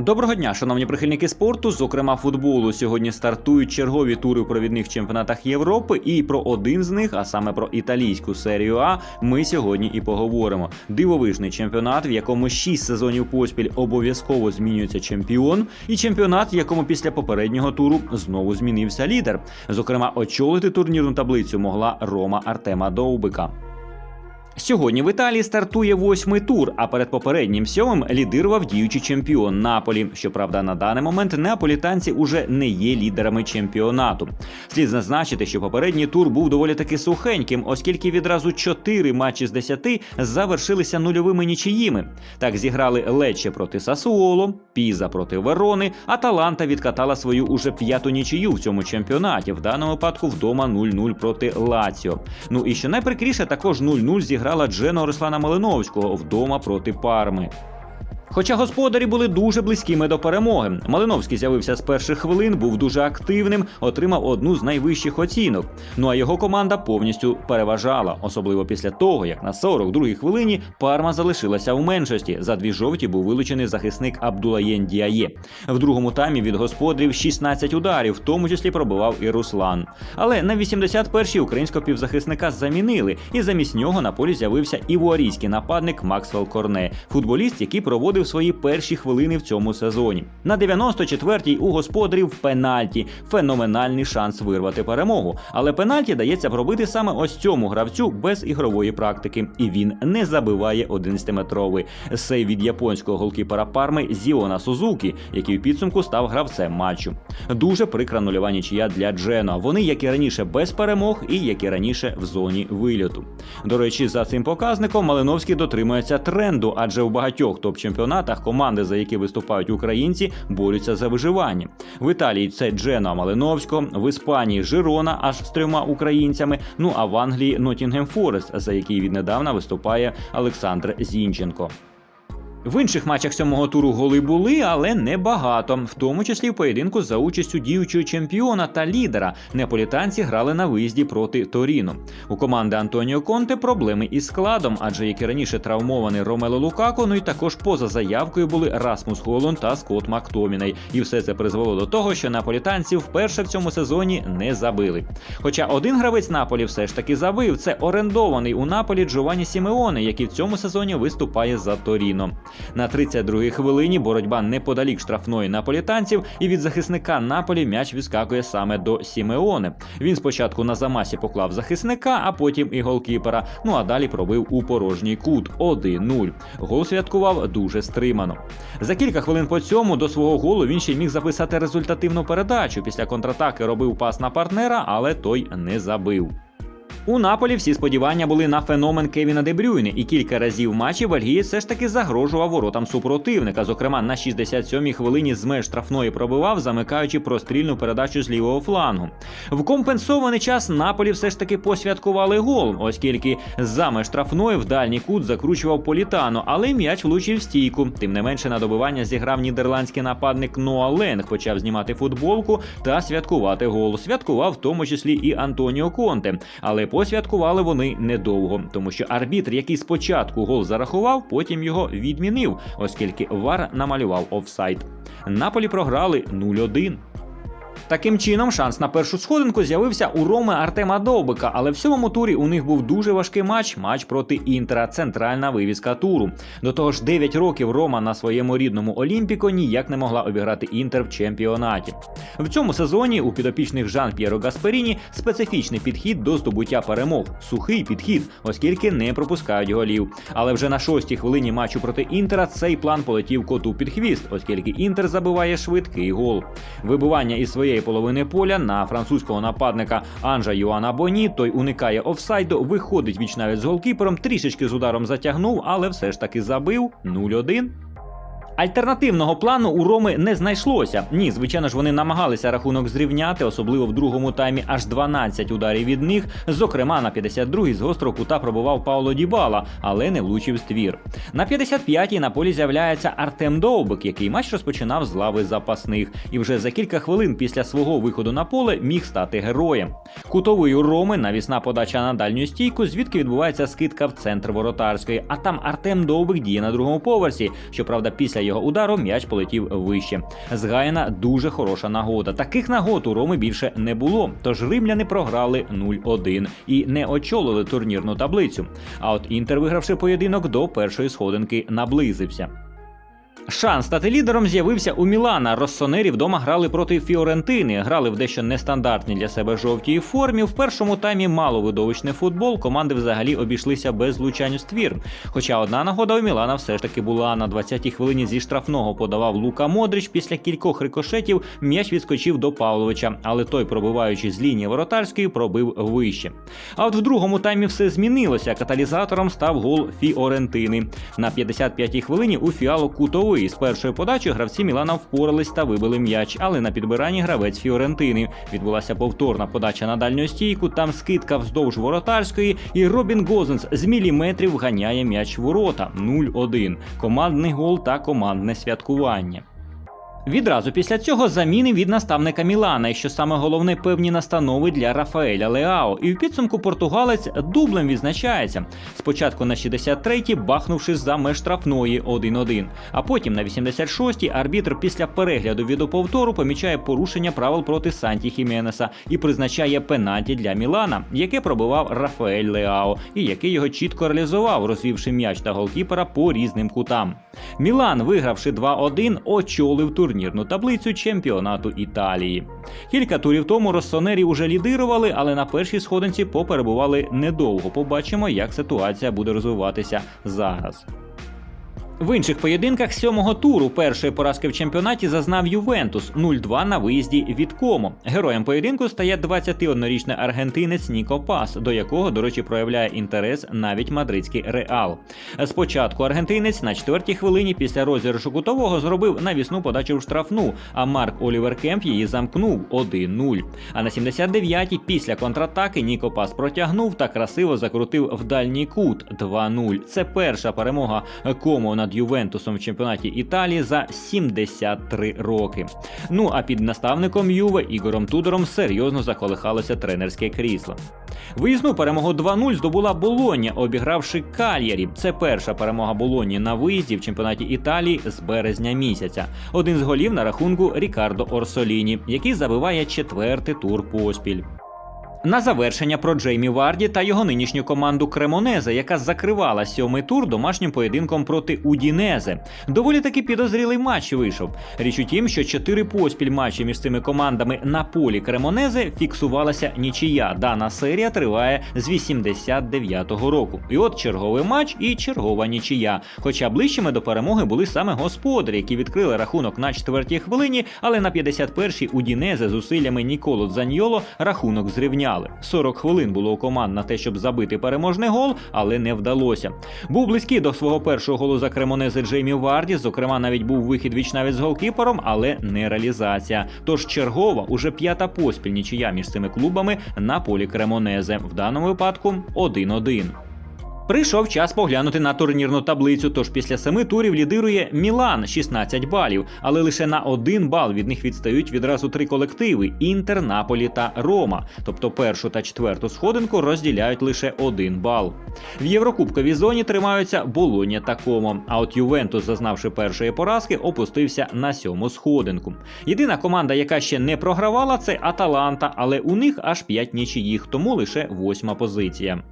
Доброго дня, шановні прихильники спорту, зокрема футболу. Сьогодні стартують чергові тури у провідних чемпіонатах Європи, і про один з них, а саме про італійську серію А, ми сьогодні і поговоримо. Дивовижний чемпіонат, в якому 6 сезонів поспіль обов'язково змінюється чемпіон, і чемпіонат, в якому після попереднього туру знову змінився лідер. Зокрема, очолити турнірну таблицю могла Рома Артема Довбика. Сьогодні в Італії стартує восьмий тур, а перед попереднім сьомим лідирував діючий чемпіон Наполі. Щоправда, на даний момент неаполітанці уже не є лідерами чемпіонату. Слід зазначити, що попередній тур був доволі таки сухеньким, оскільки відразу чотири матчі з десяти завершилися нульовими нічиїми. Так зіграли Лече проти Сасуоло, Піза проти Верони, а Таланта відкатала свою уже п'яту нічию в цьому чемпіонаті. В даному випадку вдома 0-0 проти Лаціо. Ну і що найприкріше, також 0-0 зіграла Джено Руслана Малиновського вдома проти Парми. Хоча господарі були дуже близькими до перемоги. Малиновський з'явився з перших хвилин, був дуже активним, отримав одну з найвищих оцінок. Ну а його команда повністю переважала, особливо після того, як на 42-й хвилині Парма залишилася у меншості. За дві жовті був вилучений захисник Абдулаєн Діає. В другому таймі від господарів 16 ударів, в тому числі пробивав і Руслан. Але на 81-й українського півзахисника замінили, і замість нього на полі з'явився івуарійський нападник Максвелл Корне, футболіст, який проводив свої перші хвилини в цьому сезоні. На 94-й у господарів пенальті феноменальний шанс вирвати перемогу. Але пенальті дається пробити саме ось цьому гравцю без ігрової практики, і він не забиває 11-метровий сей від японського голкіпера Парми Зіона Сузукі, який в підсумку став гравцем матчу. Дуже прикра нульова нічия для Джено. Вони, як і раніше, без перемог, і як і раніше в зоні вильоту. До речі, за цим показником Малиновський дотримується тренду, адже у багатьох топ-чемпіонатах команди, за які виступають українці, борються за виживання. В Італії це Джено Малиновського, в Іспанії Жирона аж з трьома українцями. Ну а в Англії Нотінгем Форест, за який віднедавна виступає Олександр Зінченко. В інших матчах сьомого туру голи були, але не багато, в тому числі в поєдинку за участю діючого чемпіона та лідера. Неаполітанці грали на виїзді проти Торіно. У команди Антоніо Конте проблеми із складом, адже як і раніше травмований Ромело Лукако, ну і також поза заявкою були Расмус Голон та Скотт Мактоміней. І все це призвело до того, що наполітанці вперше в цьому сезоні не забили. Хоча один гравець Наполі все ж таки забив. Це орендований у Наполі Джованні Сімеоне, який в цьому сезоні виступає за Торіно. На 32-й хвилині боротьба неподалік штрафної наполітанців, і від захисника Наполі м'яч відскакує саме до Сімеоне. Він спочатку на замасі поклав захисника, а потім і голкіпера. Ну а далі пробив у порожній кут 1-0. Гол святкував дуже стримано. За кілька хвилин по цьому до свого голу він ще міг записати результативну передачу. Після контратаки робив пас на партнера, але той не забив. У Наполі всі сподівання були на феномен Кевіна Дебрюйне, і кілька разів матчі Бельгієць все ж таки загрожував воротам супротивника. Зокрема, на 67-й хвилині з меж штрафної пробивав, замикаючи прострільну передачу з лівого флангу. В компенсований час Наполі все ж таки посвяткували гол, оскільки за меж штрафної в дальній кут закручував Політано, але м'яч влучив стійку. Тим не менше на добивання зіграв нідерландський нападник Ноа Ленг, почав знімати футболку та святкувати гол. Святкував в тому числі і Антоніо Конте. Але посвяткували вони недовго, тому що арбітр, який спочатку гол зарахував, потім його відмінив, оскільки Вар намалював офсайд. Наполі програли 0-1. Таким чином, шанс на першу сходинку з'явився у Роми Артема Довбика, але в сьомому турі у них був дуже важкий матч матч проти Інтера, центральна вивіска туру. До того ж, 9 років Рома на своєму рідному Олімпіко ніяк не могла обіграти Інтер в чемпіонаті. В цьому сезоні у підопічних Жан П'єро Гасперіні специфічний підхід до здобуття перемог, сухий підхід, оскільки не пропускають голів. Але вже на шостій хвилині матчу проти Інтера цей план полетів коту під хвіст, оскільки Інтер забиває швидкий гол. Вибивання із своєї половини поля на французького нападника Анжа Йоана Боні. Той уникає офсайду, виходить віч навіть з голкіпером, трішечки з ударом затягнув, але все ж таки забив 0-1. Альтернативного плану у Роми не знайшлося. Ні, звичайно ж, вони намагалися рахунок зрівняти, особливо в другому таймі аж 12 ударів від них. Зокрема, на 52-й з гострого кута пробував Пауло Дібала, але не влучив ствір. На 55-й на полі з'являється Артем Довбик, який матч розпочинав з лави запасних, і вже за кілька хвилин після свого виходу на поле міг стати героєм. Кутовий у Роми навісна подача на дальню стійку, звідки відбувається скидка в центр воротарської. А там Артем Довбик діє на другому поверсі. Щоправда, після його удару м'яч полетів вище. Згаяна дуже хороша нагода. Таких нагод у Роми більше не було. Тож римляни програли 0-1 і не очолили турнірну таблицю. А от інтер, вигравши поєдинок до першої сходинки, наблизився. Шанс стати лідером з'явився у Мілана. Россонері вдома грали проти Фіорентини, грали в дещо нестандартній для себе жовтій формі. В першому таймі мало видовищний футбол. Команди взагалі обійшлися без влучань у ствір. Хоча одна нагода у Мілана все ж таки була на 20-й хвилині зі штрафного подавав Лука Модрич. Після кількох рикошетів м'яч відскочив до Павловича, але той, пробиваючи з лінії воротарської, пробив вище. А от в другому таймі все змінилося. Каталізатором став гол Фіорентини. На 55-й хвилині у фіалу кутовий. З першої подачі гравці Мілана впорались та вибили м'яч, але на підбиранні гравець Фіорентини. Відбулася повторна подача на дальню стійку. Там скидка вздовж воротарської, і Робін Гозенс з міліметрів ганяє м'яч ворота 0-1. Командний гол та командне святкування. Відразу після цього заміни від наставника Мілана, і що саме головне певні настанови для Рафаеля Леао. І в підсумку португалець дублем відзначається. Спочатку на 63-й, бахнувши за меж штрафної 1-1. А потім на 86-й арбітр після перегляду відеоповтору помічає порушення правил проти Санті Хіменеса і призначає пенальті для Мілана, яке пробивав Рафаель Леао, і який його чітко реалізував, розвівши м'яч та голкіпера по різним кутам. Мілан, вигравши 2-1, очолив турнірну таблицю чемпіонату Італії. Кілька турів тому Россонері уже лідирували, але на першій сходинці поперебували недовго. Побачимо, як ситуація буде розвиватися зараз. В інших поєдинках сьомого туру першої поразки в чемпіонаті зазнав Ювентус 0-2 на виїзді від Комо. Героєм поєдинку стає 21-річний аргентинець Ніко Пас, до якого, до речі, проявляє інтерес навіть мадридський Реал. Спочатку аргентинець на четвертій хвилині після розіграшу кутового зробив навісну подачу в штрафну, а Марк Олівер Кемп її замкнув 1-0. А на 79-й після контратаки Ніко Пас протягнув та красиво закрутив в дальній кут 2-0. Це перша перемога Комо над Ювентусом в чемпіонаті Італії за 73 роки. Ну а під наставником Юве Ігорем Тудором серйозно заколихалося тренерське крісло. Виїзну перемогу 2-0 здобула Болоння, обігравши Кальярі. Це перша перемога Болонні на виїзді в чемпіонаті Італії з березня місяця. Один з голів на рахунку Рікардо Орсоліні, який забиває четвертий тур поспіль. На завершення про Джеймі Варді та його нинішню команду Кремонезе, яка закривала сьомий тур домашнім поєдинком проти Удінезе. Доволі таки підозрілий матч вийшов. Річ у тім, що чотири поспіль матчі між цими командами на полі Кремонезе фіксувалася нічия. Дана серія триває з 89-го року. І от черговий матч і чергова нічия. Хоча ближчими до перемоги були саме господарі, які відкрили рахунок на четвертій хвилині, але на 51-й Удінезе з усиллями Ніколо Дзаньоло рахунок зрівняв зрівняли. 40 хвилин було у команд на те, щоб забити переможний гол, але не вдалося. Був близький до свого першого голу за Кремонези Джеймі Варді. Зокрема, навіть був вихід віч навіть з голкіпером, але не реалізація. Тож чергова, уже п'ята поспіль нічия між цими клубами на полі Кремонезе. В даному випадку 1-1. Прийшов час поглянути на турнірну таблицю. Тож після семи турів лідирує Мілан 16 балів, але лише на один бал від них відстають відразу три колективи: Інтер, Наполі та Рома. Тобто першу та четверту сходинку розділяють лише один бал. В Єврокубковій зоні тримаються Болоня та Комо. А от Ювентус, зазнавши першої поразки, опустився на сьому сходинку. Єдина команда, яка ще не програвала, це Аталанта, але у них аж п'ять нічиїх, тому лише восьма позиція.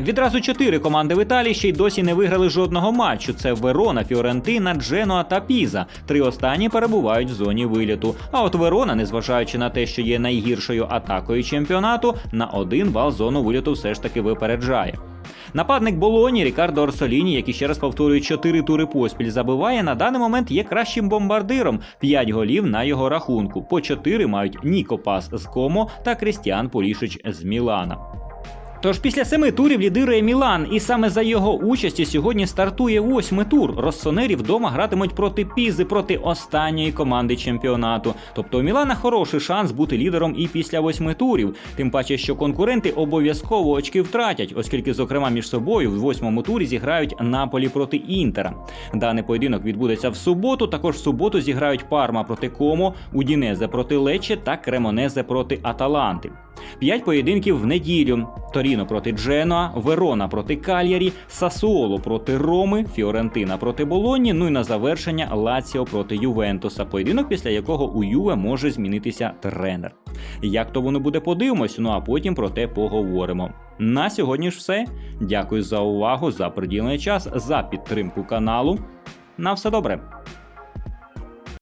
Відразу чотири команди в Італії ще й досі не виграли жодного матчу. Це Верона, Фіорентина, Дженуа та Піза. Три останні перебувають в зоні виліту. А от Верона, незважаючи на те, що є найгіршою атакою чемпіонату, на один бал зону виліту все ж таки випереджає. Нападник Болоні Рікардо Орсоліні, який ще раз повторюю, чотири тури поспіль забиває, на даний момент є кращим бомбардиром. П'ять голів на його рахунку. По чотири мають Ніко Пас з Комо та Крістіан Полішич з Мілана. Тож після семи турів лідирує Мілан, і саме за його участі сьогодні стартує восьмий тур. Россонері вдома гратимуть проти Пізи, проти останньої команди чемпіонату. Тобто у Мілана хороший шанс бути лідером і після восьми турів. Тим паче, що конкуренти обов'язково очки втратять, оскільки, зокрема, між собою в восьмому турі зіграють Наполі проти Інтера. Даний поєдинок відбудеться в суботу. Також в суботу зіграють Парма проти Комо, Удінезе проти Лече та Кремонезе проти Аталанти. П'ять поєдинків в неділю: Торіно проти Дженоа, Верона проти Кальярі, Сасуоло проти Роми, Фіорентина проти Болоні. Ну і на завершення Лаціо проти Ювентуса. Поєдинок, після якого у Юве може змінитися тренер. Як то воно буде, подивимось, ну а потім про те поговоримо. На сьогодні ж все. Дякую за увагу, за приділений час, за підтримку каналу. На все добре.